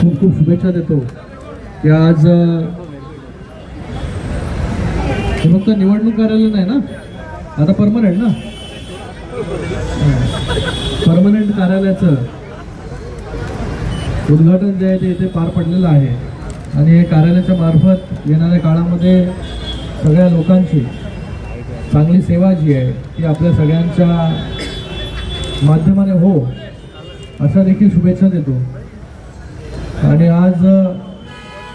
खूप खूप शुभेच्छा देतो. की आज फक्त निवडणूक कार्यालय नाही ना? आता परमनंट ना? परमनंट कार्यालयाचं उद्घाटन जे आहे ते इथे पार पडलेलं आहे. आणि हे कार्यालयाच्या मार्फत येणाऱ्या काळामध्ये सगळ्या लोकांची चांगली सेवा जी आहे ती आपल्या सगळ्यांच्या माध्यमाने हो अशा देखील शुभेच्छा देतो. आणि आज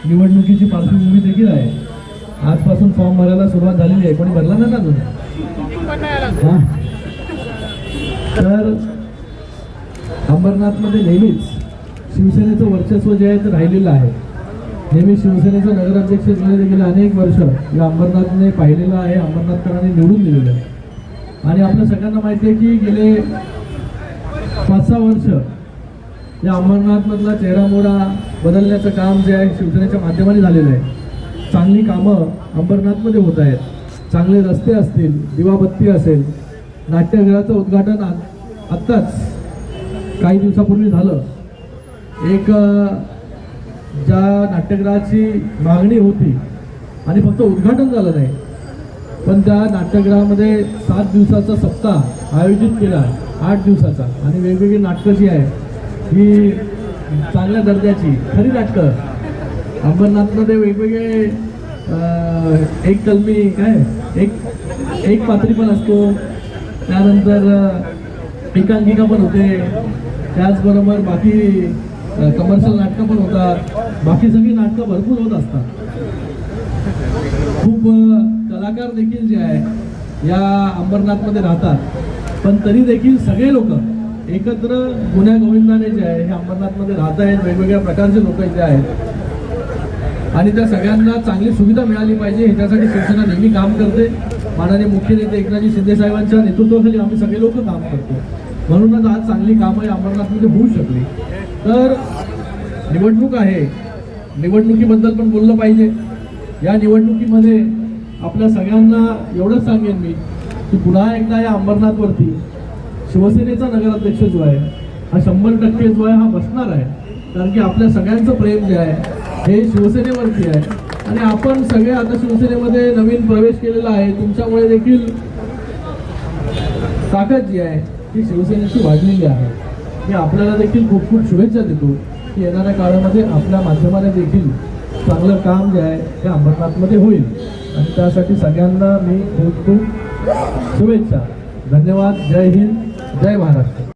निवडणुकीची पार्श्वभूमी देखील आहे. आजपासून फॉर्म भरायला सुरुवात झालेली आहे. कोणी भरला नाही ना अजून? तर अंबरनाथमध्ये नेहमीच शिवसेनेचं वर्चस्व जे आहे ते राहिलेलं आहे. नेहमी शिवसेनेचं नगराध्यक्ष झालेले गेले अनेक वर्ष या अंबरनाथने पाहिलेलं आहे अंबरनाथकरांनी निवडून दिलेलं आहे. आणि आपल्या सगळ्यांना माहिती आहे की गेले पाच सहा वर्ष या अंबरनाथमधला चेहरामोडा बदलण्याचं काम जे आहे शिवसेनेच्या माध्यमाने झालेलं आहे. चांगली कामं अंबरनाथमध्ये होत आहेत. चांगले रस्ते असतील दिवाबत्ती असेल नाट्यगृहाचं उद्घाटन आत्ताच काही दिवसापूर्वी झालं. एक ज्या नाट्यगृहाची मागणी होती आणि फक्त उद्घाटन झालं नाही पण त्या नाट्यगृहामध्ये सात दिवसाचा सप्ताह आयोजित केला आठ दिवसाचा आणि वेगवेगळी नाटकं जी आहेत ही चांगल्या दर्जाची खरी नाटकं. अंबरनाथमध्ये वेगवेगळे एक कलमी काय? एक एक पात्री पण असतो. त्यानंतर एकांकिका पण होते. त्याचबरोबर बाकी कमर्शियल नाटकं पण होतात. बाकी सगळी नाटकं भरपूर होत असतात. खूप कलाकार देखील जे आहे या अंबरनाथमध्ये राहतात. पण तरी देखील सगळे लोक एकत्र गुन्ह्या गोविंदाने जे आहे हे अंबरनाथमध्ये राहत आहेत वेगवेगळ्या प्रकारचे लोक इथे आहेत. आणि त्या सगळ्यांना चांगली सुविधा मिळाली पाहिजे ह्याच्यासाठी शिवसेना नेहमी काम करते. माननीय मुख्य नेते एकनाथजी शिंदे साहेबांच्या नेतृत्वाखाली आम्ही सगळे लोक काम करतो. म्हणूनच आज चांगली कामं या अंबरनाथमध्ये होऊ शकली. तर निवडणूक आहे. निवडणुकीबद्दल पण बोललं पाहिजे. या निवडणुकीमध्ये आपल्या सगळ्यांना एवढंच सांगेन मी की पुन्हा एकदा या अंबरनाथवरती शिवसेनेचा नगराध्यक्ष जो आहे हा शंभर टक्के जो आहे हा बसणार आहे. कारण की आपल्या सगळ्यांचं प्रेम जे आहे हे शिवसेनेवरती आहे. आणि आपण सगळे आता शिवसेनेमध्ये नवीन प्रवेश केलेला आहे. तुमच्यामुळे देखील ताकद जी आहे ती शिवसेनेची वाढलेली आहे. मी आपल्याला देखील खूप खूप शुभेच्छा देतो की येणाऱ्या काळामध्ये आपल्या माध्यमाने देखील चांगलं काम जे आहे ते अंबरनाथमध्ये होईल. आणि त्यासाठी सगळ्यांना मी खूप खूप शुभेच्छा. धन्यवाद. जय हिंद. जय महाराष्ट्र